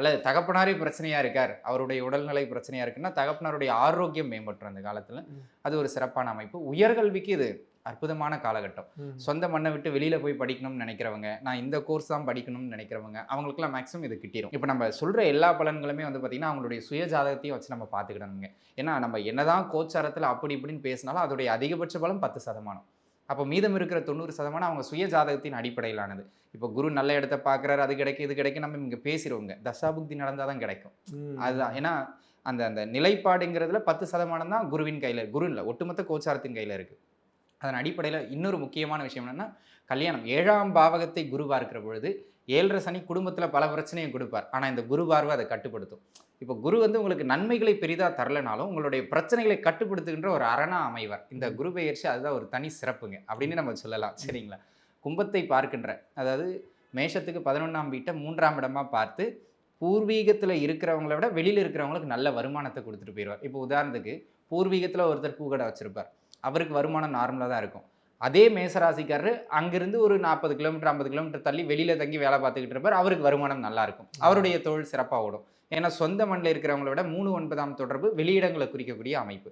அல்லது தகப்பனாரே பிரச்சனையாக இருக்கார் அவருடைய உடல்நிலை பிரச்சனையாக இருக்குன்னா தகப்பனாருடைய ஆரோக்கியம் மேம்பட்டுரும் அந்த காலத்தில். அது ஒரு சிறப்பான அமைப்பு. உயர்கல்விக்கு இது அற்புதமான காலகட்டம். சொந்த மண்ணை விட்டு வெளியில போய் படிக்கணும்னு நினைக்கிறவங்க நான் இந்த கோர்ஸ் தான் படிக்கணும்னு நினைக்கிறவங்க அவங்களுக்குலாம் மேக்ஸிமம் இது கிட்டிரும். இப்போ நம்ம சொல்ற எல்லா பலன்களுமே வந்து பார்த்தீங்கன்னா அவங்களுடைய சுய ஜாதகத்தையும் வச்சு நம்ம பார்த்துக்கிடணுங்க ஏன்னா நம்ம என்னதான் கோச்சாரத்தில் அப்படி இப்படின்னு பேசினாலும் அதோடைய அதிகபட்ச பலம் பத்து சதமானம். அப்போ மீதம் இருக்கிற தொண்ணூறு சதமானம் அவங்க சுய ஜாதகத்தின் அடிப்படையிலானது. இப்போ குரு நல்ல இடத்த பார்க்குறாரு அது கிடைக்கும் இது கிடைக்கும் நம்ம இங்கே பேசிடுவோங்க தசாபுக்தி நடந்தால் தான் கிடைக்கும். அதுதான். ஏன்னா அந்த அந்த நிலைப்பாடுங்கிறதுல பத்து சதமானம் தான் குருவின் கையில் குரு இல்லை ஒட்டுமொத்த கோச்சாரத்தின் கையில் இருக்கு. அதன் அடிப்படையில் இன்னொரு முக்கியமான விஷயம் என்னன்னா கல்யாணம். ஏழாம் பாவகத்தை குரு பார்க்கிற பொழுது ஏழரை சனி குடும்பத்தில் பல பிரச்சனையை கொடுப்பார். ஆனால் இந்த குரு பார்வை அதை கட்டுப்படுத்தும். இப்போ குரு வந்து உங்களுக்கு நன்மைகளை பெரிதாக தரலனாலும் உங்களுடைய பிரச்சனைகளை கட்டுப்படுத்துகின்ற ஒரு அரணா அமைவார். இந்த குரு பெயர்ச்சி அதுதான் ஒரு தனி சிறப்புங்க. அப்படின்னு நம்ம சொல்லலாம். சரிங்களா? கும்பத்தை பார்க்கின்ற அதாவது மேஷத்துக்கு பதினொன்றாம் வீட்டை மூன்றாம் இடமா பார்த்து பூர்வீகத்தில் இருக்கிறவங்கள விட வெளியில் இருக்கிறவங்களுக்கு நல்ல வருமானத்தை கொடுத்துட்டு போயிடுவார். இப்போ உதாரணத்துக்கு பூர்வீகத்தில் ஒருத்தர் பூக்கடை வச்சிருப்பார். அவருக்கு வருமானம் நார்மலாக தான் இருக்கும். அதே மேசராசிக்காரர் அங்கிருந்து ஒரு நாற்பது கிலோமீட்டர் ஐம்பது கிலோமீட்டர் தள்ளி வெளியில தங்கி வேலை பார்த்துக்கிட்டு இருப்பார். அவருக்கு வருமானம் நல்லா இருக்கும். அவருடைய தொழில் சிறப்பாக ஓடும். ஏன்னா சொந்த மண்ணில் இருக்கிறவங்கள விட மூணு ஒன்பதாம் தொடர்பு வெளியிடங்களை குறிக்கக்கூடிய அமைப்பு.